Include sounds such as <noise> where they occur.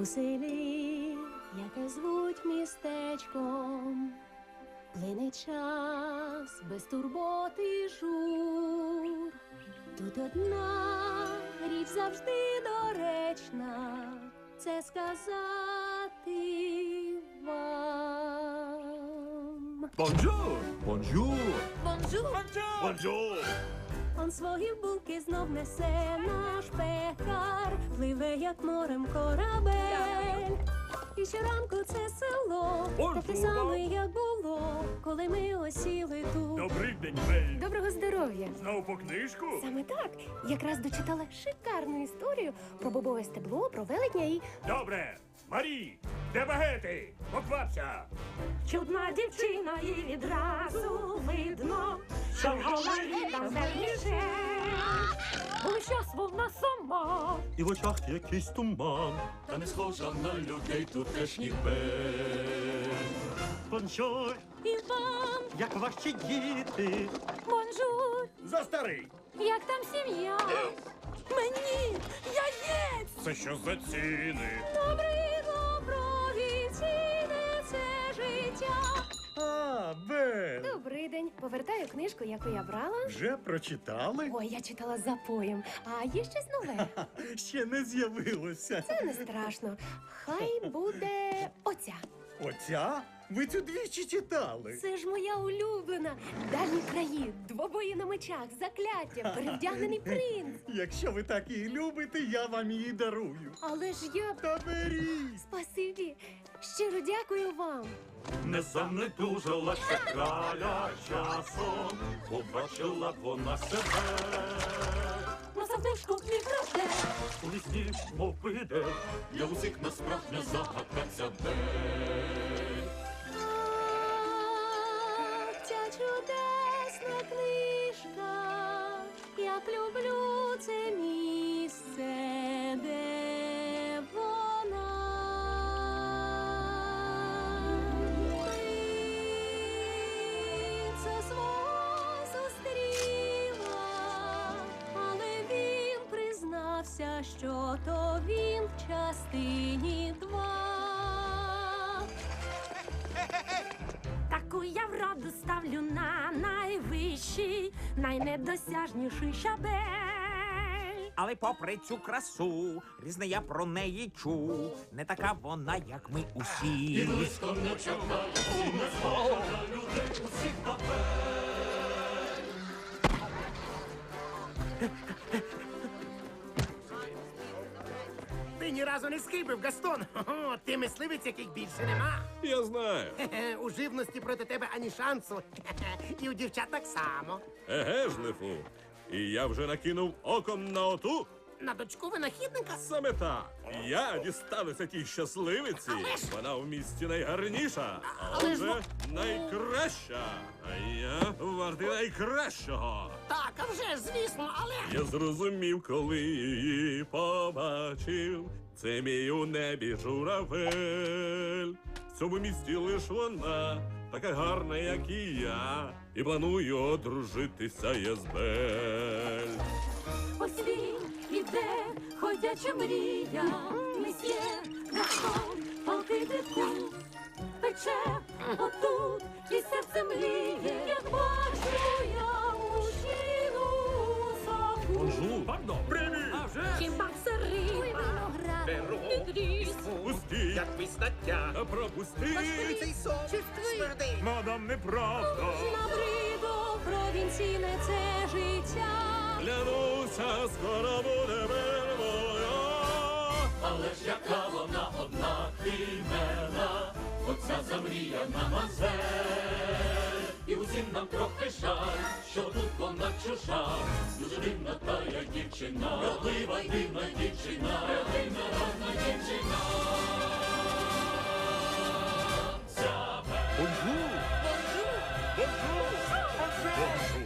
У селі, яке звуть містечком, плине час без турботи жур. Тут одна річ завжди доречна, це сказати вам. Бонжур! Бонжур! Бонжур! Бонжур! Он свої булки знов несе наш пекар, пливе, як морем корабель. І щоранку це село, Ой, таке Жура. саме, як було, коли ми осіли тут. Добрий день, Мей! Доброго здоров'я! Знов по книжку? Саме так. Якраз дочитала шикарну історію про бобове стебло, про велетня і Добре! Марі! Де багети? Поквапся! Чудна дівчина і відразу видно, що в голові там зерніше. Час вона сама. І в очах якийсь туман, та не схожа на людей тутешніх бед. Бонжур, і вам як ваші діти? Бонжур, За старий! як там сім'я? Мені яєць! Це що за ціни? добрий Повертаю книжку, яку я брала. вже прочитали? Ой, я читала за поєм. А є щось нове. <laughs> Ще не з'явилося. Це не страшно. Хай буде оця. Оця? Ви цю двічі читали. Це ж моя улюблена. Дальні краї, двобої на мечах, закляття, перевдягнений принц. Якщо ви так її любите, я вам її дарую. Але ж я Та беріть! спасибі. Щиро дякую вам. Не занедужала ще краля часом, побачила б вона себе. На садочку мікрофле. У вісні, мов піде, для усіх насправжня загадка ця день. Признався, що то він в частині два. Таку я вроду ставлю на найвищий, найнедосяжніший щабель. Але попри цю красу, різне я про неї чув. Не така вона, як ми усі. Близько не чекай, всі не Ти ні разу не схибив, Гастон. <laughs> Хо-хо, ти мисливець, яких більше нема. <laughs> Я знаю. Хе-хе, У живності проти тебе ані шансу. Хе-хе, І у дівчат так само. Еге ж, Лифу. І я вже накинув оком на оту. На дочку винахідника? Саме так. Я дістануся тій щасливиці. Вона в місті найгарніша, а Але ж отже найкраща. А я вартий найкращого. Так, а вже ж, звісно, але. Я зрозумів, коли її побачив. Це мій у небі журавель. В цьому місті лиш вона, така гарна, як і я. І планую одружитися я з Бель. Ходяча мрія, месьє, Гастон, палки дитку, пече отут, і серце мріє, як бачу я мужчину. Бонжур! Пардон! Привіт! А вже! Хіба це риба, Перо! підріс, Пусті! визнаття. А пропусти! сон смердить. Мадам, неправда! Набридло провінційне це життя. Клянуся, скоро буде ж яка вона одна химера, оця замріяна мазель. І усім нам трохи жаль, що тут вона чужа, дуже дивна та я дівчина, родлива дивна дівчина, родина родна дівчина. Ця Bonjour! Bonjour! Bonjour! Bonjour!